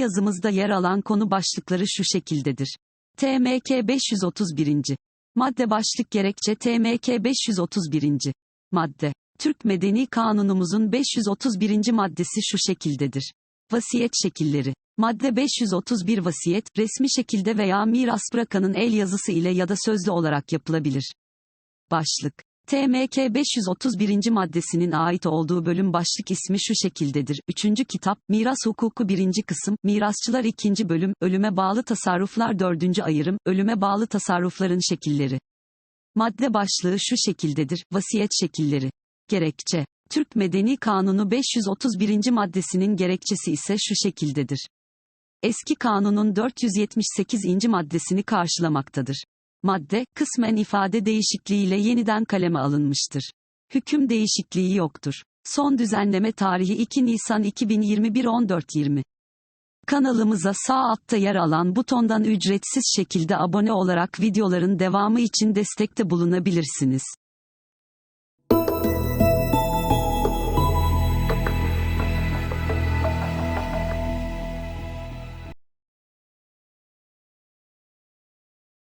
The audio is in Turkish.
yazımızda yer alan konu başlıkları şu şekildedir. TMK 531. Madde başlık gerekçe TMK 531. Madde. Türk Medeni Kanunumuzun 531. maddesi şu şekildedir. Vasiyet şekilleri. Madde 531 vasiyet, resmi şekilde veya miras bırakanın el yazısı ile ya da sözlü olarak yapılabilir. Başlık. TMK 531. maddesinin ait olduğu bölüm başlık ismi şu şekildedir. 3. kitap, Miras Hukuku 1. kısım, Mirasçılar 2. bölüm, Ölüme bağlı tasarruflar 4. ayırım, Ölüme bağlı tasarrufların şekilleri. Madde başlığı şu şekildedir. Vasiyet şekilleri. Gerekçe. Türk Medeni Kanunu 531. maddesinin gerekçesi ise şu şekildedir. Eski kanunun 478. maddesini karşılamaktadır. Madde, kısmen ifade değişikliğiyle yeniden kaleme alınmıştır. Hüküm değişikliği yoktur. Son düzenleme tarihi 2 Nisan 2021 14.20. Kanalımıza sağ altta yer alan butondan ücretsiz şekilde abone olarak videoların devamı için destekte bulunabilirsiniz.